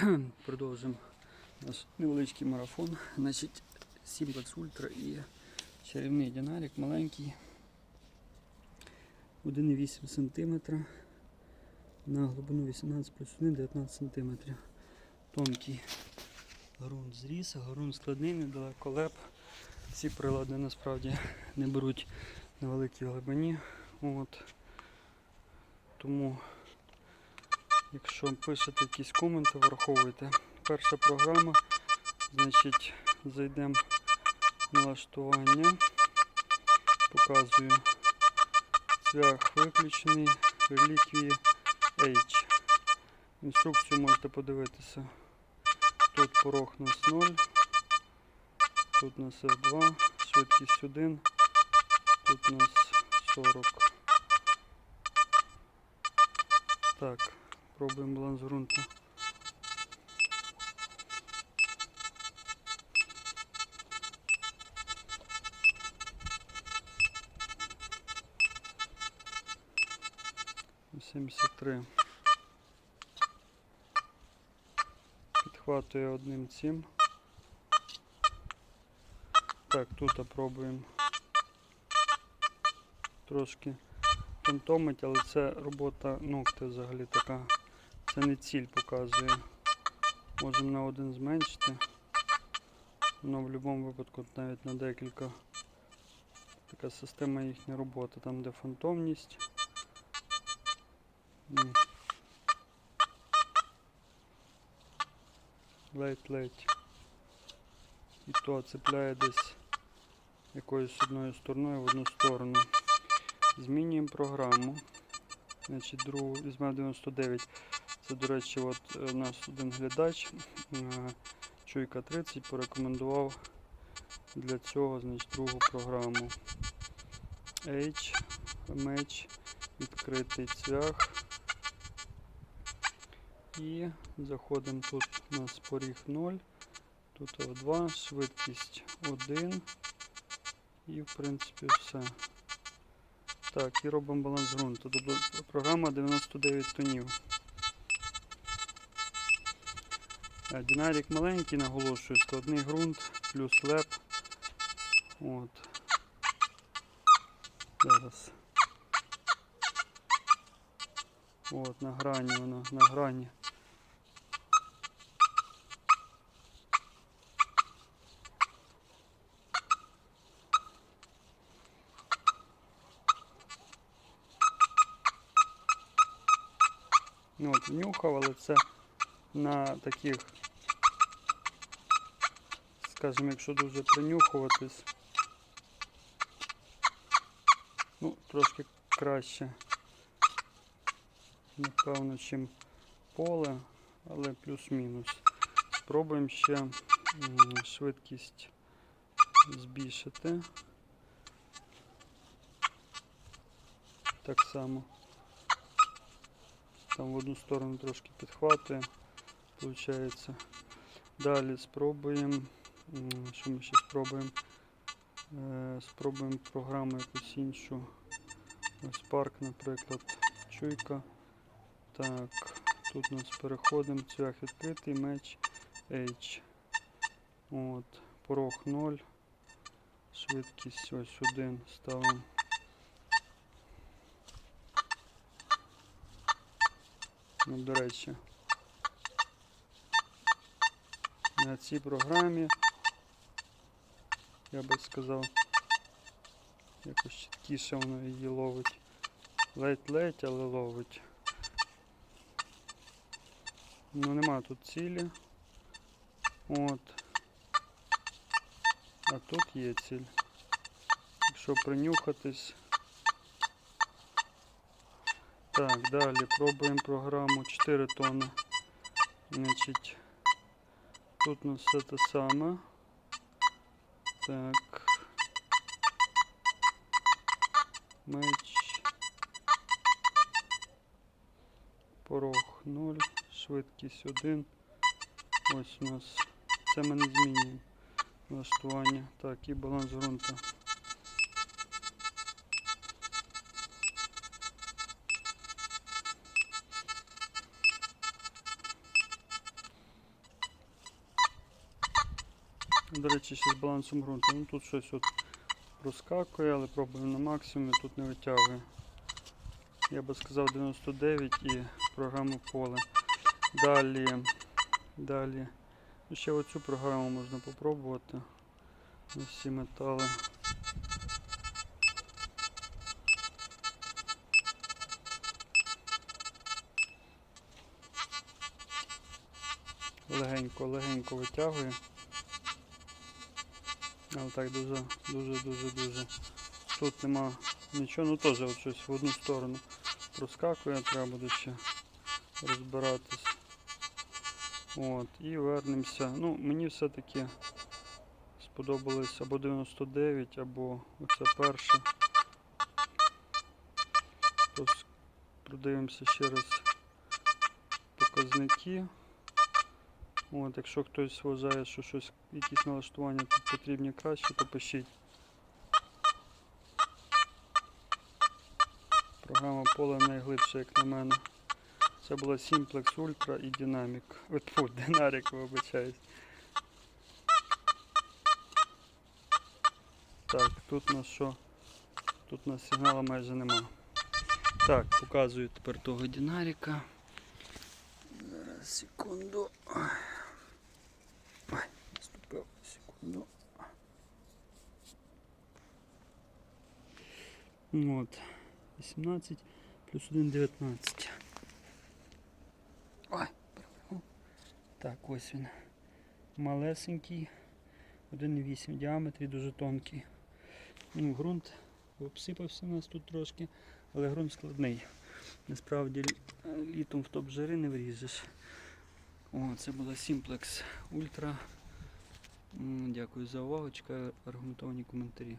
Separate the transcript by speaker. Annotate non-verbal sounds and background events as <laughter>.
Speaker 1: <clears throat> Продовжимо наш невеличкий марафон. Значить, Simplex Ultra і чарівний динарик маленький. 1,8 см на глибину 18 плюс 1 19 см. Тонкий ґрунт зріс, ґрунт складний, недалеко леп. Ці прилади насправді не беруть на великій глибині. От. Тому Якщо пишете якісь коменти, враховуйте. Перша програма, значить, зайдемо в налаштування. Показую цвях виключений, реліквії H. Інструкцію можете подивитися. Тут порог у нас 0, тут у нас F2, швидкість 1, тут у нас 40. Так. Пробуємо баланс ґрунту. Сімдесят три. Підхватує одним цим. Так, тут пробуємо трошки фантомить, але це робота ногти взагалі така. Це не ціль показує. Можемо на один зменшити. Воно в будь-якому випадку навіть на декілька. Така система їхня роботи, там де фантомність. Ледь-ледь. І то цепляє десь якоюсь одною стороною в одну сторону. Змінюємо програму. Значить, другу візьмемо 99. Це, до речі, от е, у нас один глядач е, Чуйка 30 порекомендував для цього значить, другу програму. H, меч, відкритий цвях. І заходимо тут у нас поріг 0, тут F2, швидкість 1 і в принципі все. Так, і робимо баланс ґрунту. Тобто програма 99 тонів. Динарік маленький, наголошую, складний ґрунт, плюс леп. От. Зараз. От, на грані воно, на грані. Ну, от, нюхав, але це на таких, скажімо, якщо дуже принюхуватись, ну, трошки краще, напевно, чим поле, але плюс-мінус. Спробуємо ще швидкість збільшити. Так само. Там в одну сторону трошки підхватує, виходить. Далі спробуємо. Що ми ще спробуємо? Е, Спробуємо програму якусь іншу. Ось парк, наприклад, чуйка. Так, тут у нас переходимо, цвях відкритий, меч H. От, порог 0. Швидкість ось 1 ставимо. Ну, до речі, на цій програмі, я би сказав, якось чіткіше воно її ловить. Ледь-ледь, але ловить. Ну нема тут цілі. От. А тут є ціль. Якщо принюхатись. Так, далі пробуємо програму 4 тонни. Значить, тут у нас все те саме. Так. Меч. Порог 0, швидкість 1. Ось у нас. Це ми не змінюємо. Налаштування. Так, і баланс ґрунту. До речі, ще з балансом ґрунту. Ну тут щось от проскакує, але пробуємо на максимум і тут не витягує. Я би сказав 99 і програму поле. Далі, далі. Ну, Ще оцю програму можна попробувати. Всі метали. Легенько, легенько витягує. Але так дуже, дуже, дуже, дуже. Тут нема нічого, ну теж от щось в одну сторону проскакує, треба буде ще розбиратись. От, і вернемося. Ну, мені все-таки сподобалось або 99, або оце перше. Тож продивимося ще раз показники. От, якщо хтось вважає, що щось, якісь налаштування тут потрібні краще, то пишіть. Програма поле найглибша, як на мене. Це була Simplex Ultra і Dynamic. Тьфу, Dynaric, вибачаюсь. Так, тут у нас що? Тут у нас сигналу майже нема. Так, показую тепер того Дінаріка. Зараз, секунду. Ой. Ну От. 18 плюс 1 19. Ой, перевернув. Так, ось він. Малесенький. 1,8 в діаметрі, дуже тонкий. Ну, ґрунт обсипався у нас тут трошки, але ґрунт складний. Насправді літом в топ-жари не вріжеш. О, це була Simplex Ultra. Дякую за увагу, чекаю аргументовані коментарі.